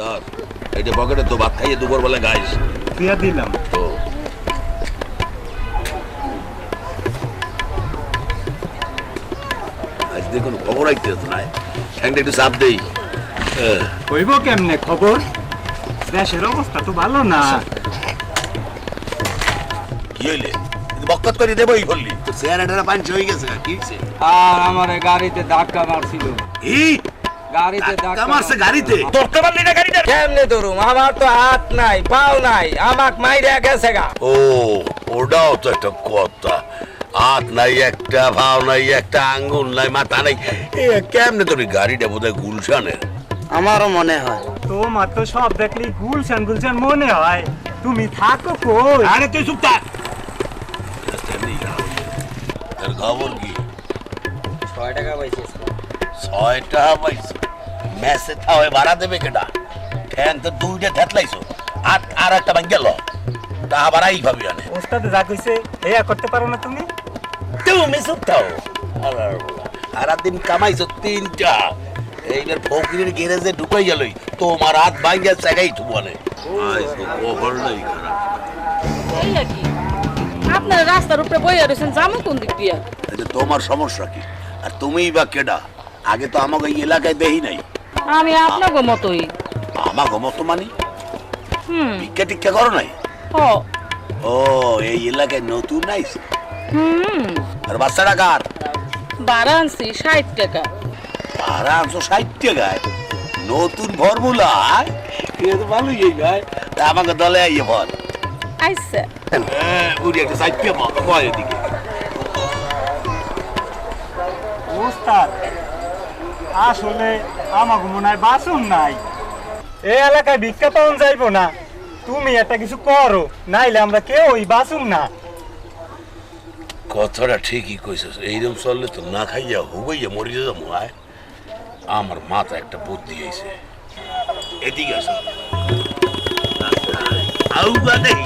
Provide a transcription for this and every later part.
ধর এইটা পকেটে তো ভাত খাইয়ে দুপুর বেলা গাইস। দিয়ে দিলাম। তো। আজ দেখুন খবর আইতে হতো না? ঠ্যাংটা একটু চাপ দেই। কইব কেমনে খবর? দেশের অবস্থা তো ভালো না। কি হইলে? বকত করে দেবই বললি। তো চেহারাটা পাঞ্চ হয়ে গেছে কি আর আমার গাড়িতে ধাক্কা মারছিল। এই গাড়িতে ধাক্কা মারছে গাড়িতে। ধরতে পারলি না গাড়িটা কেমনে ধরুম? আমার তো হাত নাই পাও নাই আমাক মাইরা গেছে গা। ও ওটাও তো একটা কথা। হাত নাই একটা ভাও নাই একটা আঙ্গুল নাই মাথা নাই। এ কেমনে তোর গাড়িটা বোধহয় গুলশানের? আমারও মনে হয়। তোমার তো সব দেখলি গুলশান গুলশান মনে হয়। তুমি থাকো কই? আরে তুই চুপ থাক। খবর কি? ছয় টাকা পাইছিস। ছয় টাকা পাইছি? মেসে থাওয়ে ভাড়া দেবে কেটা ফ্যান তো দুইটা থেতলাইছো আর আর একটা ভাঙ গেল টাকা ভাড়াই ভাবি আনে। ওস্তাদ যা কইছে এয়া করতে পারো না তুমি? তুমি চুপ থাও। সারা দিন কামাইছো তিনটা। এইবার ফকিরের গ্যারেজে ঢুকাই গেলই। তোমার হাত ভাঙ্গা তো এই আর কি? আপনারা রাস্তার উপরে বইয়া রয়েছেন যাব কোন দিক দিয়া? তোমার সমস্যা কি? আর তুমিই বা কেডা? আগে তো আমাকে এই এলাকায় দেই নাই। আমি আপনাকে মতোই। আমাকে মতো মানি? হুম। ভিক্ষা টিক্ষা করো নাই? ও ও এই এলাকায় নতুন নাই হুম। আর বাচ্চাটা কার? বারো আনছি ষাট টাকা। আনছো ষাট টাকায়? নতুন ফর্মুলা এটা তো ভালোই এই ভাই। তা আমাকে দলে আইয়ে বল। আইসা। উড়ি একটা সাইড পেয়ে কয় এদিকে? ওস্তাদ আসলে আমাকে মনে হয় বাসন নাই। এই এলাকায় পাওয়া যাইবো না। তুমি একটা কিছু করো, নাইলে আমরা কেউ ওই বাসুন না। কথাটা ঠিকই কইছিস। এইরকম চললে তো না খাইয়া হুবাইয়া মরিয়ে যাব আয় আমার মাথা একটা বুদ্ধি হয়েছে এদিকে আসো। আউগা নেই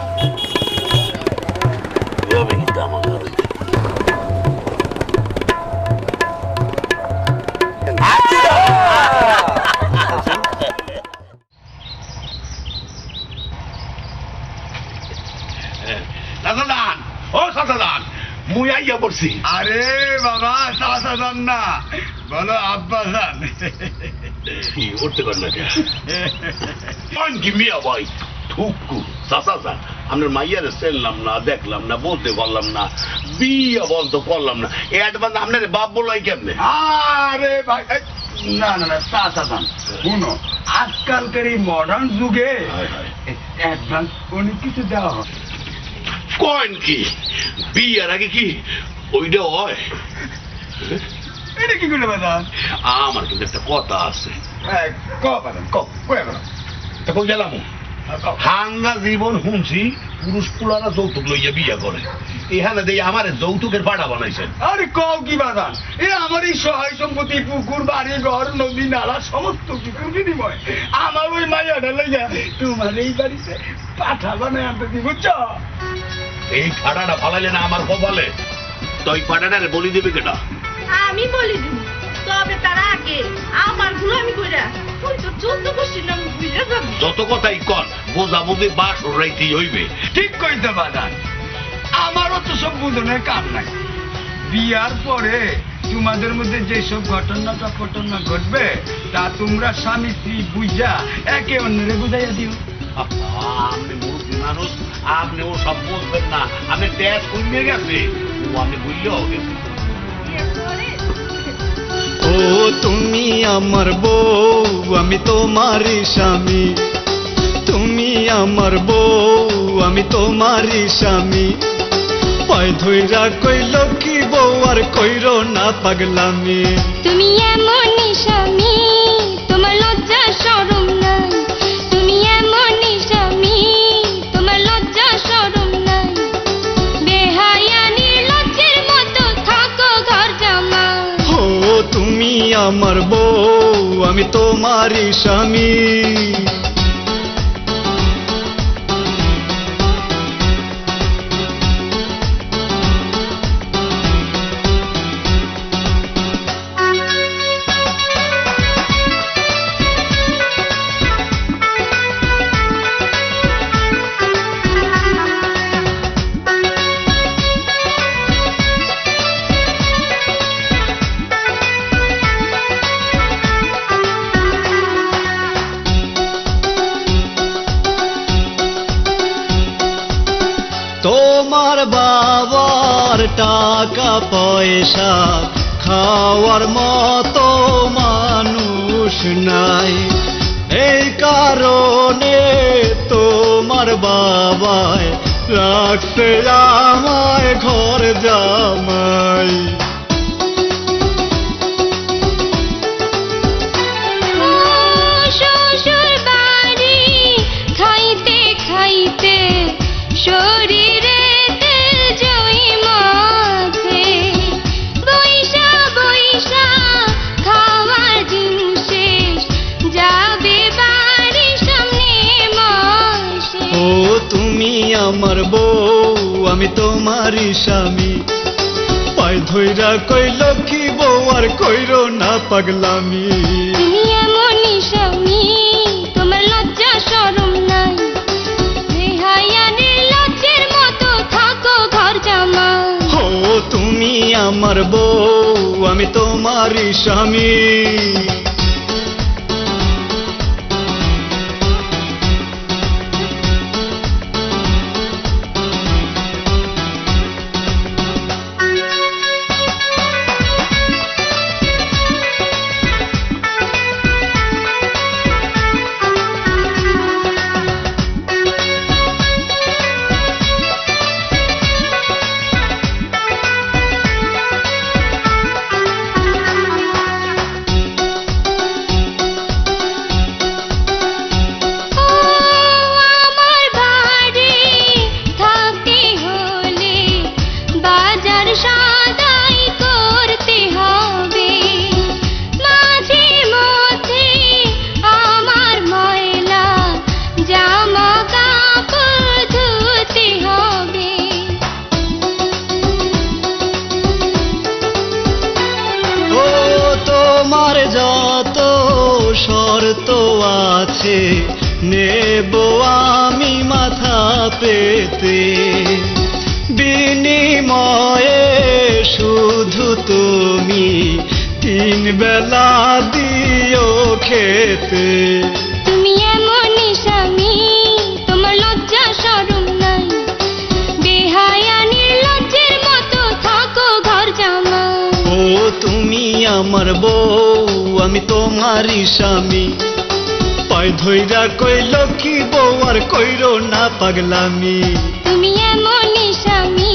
আইয়া পড়ছি আরে বাবা চাচা যান না বলো আব্বা যান কি করতে না কোন কি মিয়া ভাই চাচা আপনার মাইয়ারে চেনলাম না দেখলাম না বলতে পারলাম না। বিয়া বন্ধ করলাম না। অ্যাডভান্স আপনার বাপ বলাই কেমনে? আরে ভাই না না না চাচা যান শুনো আজকালকার এই মডার্ন যুগে। অ্যাডভান্স অনেক কিছু দেওয়া হয় কয়েন কি? বিয়ার আগে কি? ওইটা হয়। এটা কি করে আমার কিন্তু একটা কথা আছে। ক ক কয়ে গেলাম হাঙ্গা জীবন শুনছি পুরুষ পুলারা যৌতুক লইয়া বিয়া করে। এখানে দিয়ে আমার যৌতুকের পাড়া বানাইছেন। আরে কও কি বাদান এ আমার এই সহায় সম্পত্তি পুকুর বাড়ি ঘর নদী নালা সমস্ত কিছুর বিনিময়। আমার ওই মাইয়াটা লইয়া তোমার এই বাড়িতে পাঠা বানায় আনতে দিব এই পাড়াটা ফালাইলে না আমার কপালে? তো ওই পাড়াটারে বলি দেবে কেটা আমি বলি দিন তবে তার আগে আমারগুলো আমি কইরা তুই তো চোদ্দ বুঝে যাবি। যত কথাই কর বোঝা বুঝি বাস রাইতেই হইবে। ঠিক কইতে বাদান আমারও তো সব বুঝনের কাম নাই। বিয়ার পরে তোমাদের মধ্যে যেসব ঘটনাটা ঘটনা ঘটবে তা তোমরা স্বামী স্ত্রী বুঝা একে অন্যরে বুঝাইয়া দিও। মুরব্বী মানুষ আপনি ও সব বুঝবেন না। আমি ট্যাস কমিয়ে গেছে। ও আমি বুঝলেও গেছি। ও তুমি আমার বউ আমি তোমারই স্বামী। তুমি আমার বউ আমি তোমারই স্বামী। পায় ধইরা কইল কি বউ আর কইর না পাগলামি। তুমি এমনই স্বামী আমার বউ আমি তোমারই স্বামী। পয়সা খাওয়ার মতো মানুষ নাই। এই কারণে তোমার বাবায় রাখছে আমায় ঘর জামাই। পায় কই কইল কি বউ আর কইর না পাগলামি? তুমি এমনই স্বামী তোমার লজ্জা সরম নাই। রেহাইয়ানের লজ্জের মতো থাকো ঘর জামা। ও তুমি আমার বউ আমি তোমারই স্বামী। যত শর্ত আছে নেব আমি মাথা পেতে। বিনিময়ে শুধু তুমি তিন বেলা দিও খেতে। তুমি এমনই স্বামী তোমার লজ্জা শরম নাই। বেহায়ানির লজ্জের মতো থাকো ঘর জামা ও তুমি আমার বউ আমি তোমারই স্বামী। পায় ধৈরা কইল কি বউ আর কইর না পাগলামি? তুমি এমনই স্বামী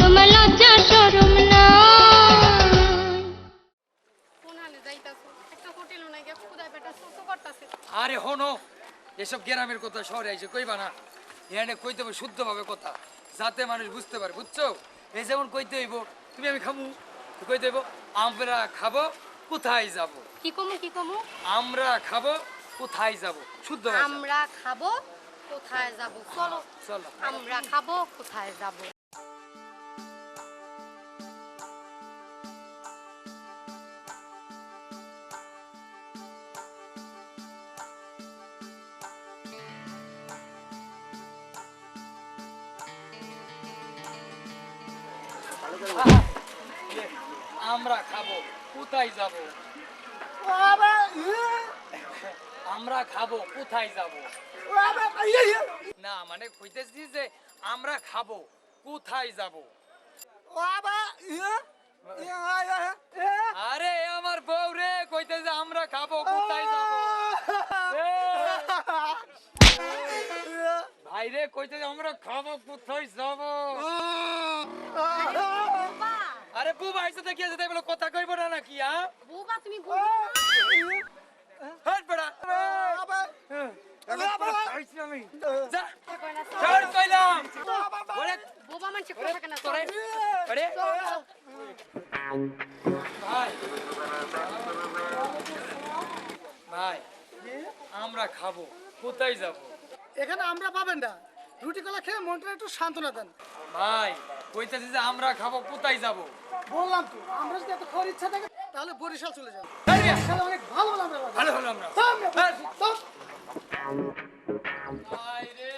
তোমার লজ্জা শরম করতাছে আরে হনো এসব গ্রামের কথা শহরে আইসে কইবা না। এখানে কইতে হবে শুদ্ধভাবে কথা যাতে মানুষ বুঝতে পারে বুঝছ? এই যেমন কইতে হইব তুমি আমি খামু। কইতে হইব আমরা খাব কোথায় যাব? কি কমু কি কমু? আমরা খাব কোথায় যাব? শুদ্ধ আমরা খাব কোথায় যাব? চলো। চলো। আমরা খাব কোথায় যাব? আমরা খাব? কোথায় যাব? আমরা খাব কোথায় যাব? না মানে কইতেছি যে আমরা খাব কোথায় যাব? আরে আমার বউ রে কইতেছে আমরা খাব কোথায় যাব? ভাই রে কইতেছে আমরা খাব কোথায় যাব? আইসে দেখি আছে তাই বলে কথা কইব না নাকি আ? বুবা তুমি হাট বেড়া। আইছি আমি। যা। ছাড় কইলাম। ওরে বুবা মানুষ কথা কেন তোরে। ওরে। ভাই। ভাই আমরা খাব। কোথায় যাব? এখানে আমরা পাবেন না। রুটি কলা খেয়ে মনটা একটু সান্ত্বনা দেন। ভাই কইতেছি যে আমরা খাব কোথায় যাব? বললাম তো আমরা যদি এত খাওয়ার ইচ্ছা থাকে তাহলে বরিশাল চলে আরে, অনেক ভালো হলো আমরা ভালো হলো আমরা। হ্যাঁ, চল। ভাই রে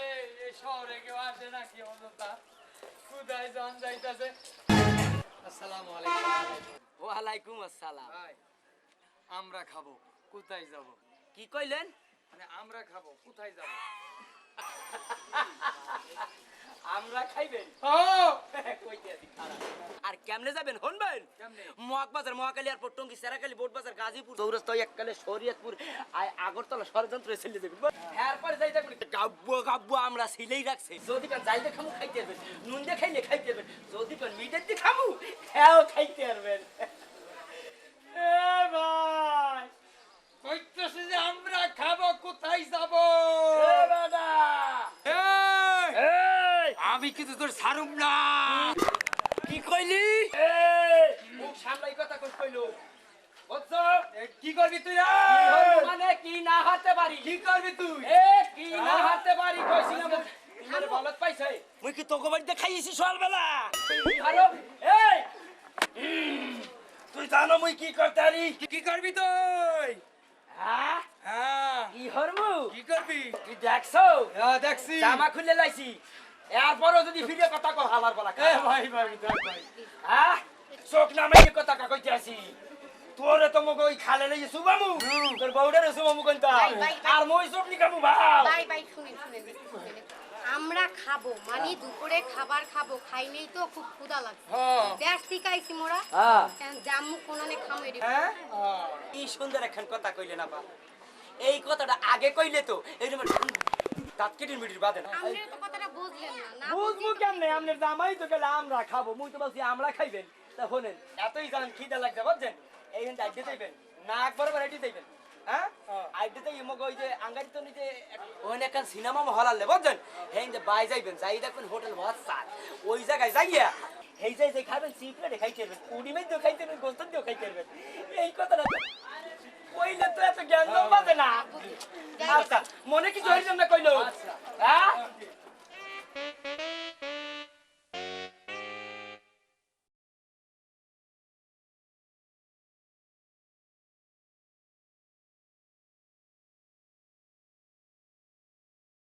এই শহরে কেউ আসে না কি অবস্থা? কোথায় জন যাইতাছে? আসসালামু আলাইকুম। ওয়ালাইকুম আসসালাম। ভাই আমরা খাব কোথায় যাব? কি কইলেন? মানে আমরা খাব কোথায় যাব? আমরা খাইবেন? আর কেমনে যাবেন হনবেন মহাকবাজার মহাকালী এয়ারপোর্ট টঙ্গি সেরাকালী বোটবাজার গাজীপুর চৌরাস্তা এককালে শরীয়তপুর আর আগরতলা ষড়যন্ত্র ছেলে এরপরে যাই যাবেন গাব্বো গাব্বো আমরা সিলেই রাখছি। যদি কান যাইতে খামু খাইতে পারবেন। নুন দিয়ে খাইলে খাইতে পারবেন। যদি কান মিটের দিয়ে খামু হ্যাঁ খাইতে পারবেন। এ ভাই! কইতেছে যে আমরা খাব কোথায় যাব? আমি কিন্তু তোর সারুম না। কি কইলি? মুখ সামলাই কথা কই কইলো। কি করবি তুই? মানে? কি না হতে পারি? কি করবি তুই? এ কি না হতে পারি? কইছিলাম তোমার বলত পাইছে? মুই কি তোকে বাড়িতে খাইছি সকালবেলা? আরও এই! তুই জানো মুই কি করতে পারি? কি করবি তুই? হ্যাঁ হ্যাঁ। কি হরমু? কি করবি? তুই দেখছ? হ্যাঁ দেখছি। জামা খুলে লাইছি। এরপরও যদি ফিরে কথা কো হালার বলা এ ভাই ভাই দেখ ভাই। হ্যাঁ চোখ কথা কা কইতে আসি তোরে তো মগ ওই খালে লই সুবামু তোর বউডারে সুবামু কইতা ভাই, ভাই, ভাই। আর মই চোখ নিকামু ভাও ভাই। ভাই শুনেন শুনে একটু। আমরা খাব মানে দুপুরে খাবার খাব খাই নেই তো খুব ক্ষুধা লাগছে হ্যাঁ। থেকে আইছি মোরা। হ্যাঁ। কেন কোনানে খামো এটি হ্যাঁ? কি সুন্দর একখান কথা কইলে না বা এই কথাটা আগে কইলে তো এইরকম দাঁত কেটে মিটির বাদে না। আমরা তো কথাটা বুঝলেন না না বুঝব কেমনে? জামাই তো গেলে আমরা খাব মুই তো বলছি আমরা খাইবেন। তা শোনেন এতই জান খিদে লাগছে বুঝছেন? এই যাইবেন নাক বরাবর আইডে যাইবেন হ্যাঁ। আইডে যাই মগ ওই যে, আঙ্গারি তো নিতে ওখানে একটা সিনেমা মহল আনলে বুঝছেন? এই হিন্দে বাই যাইবেন, যাই দেখবেন হোটেল বাদশাহ ওই জায়গায় যাইয়া এই যাই যাই খাবেন সিপ্লেটে খাইতে উড়ি মেয়ে খাইতে গোস্ত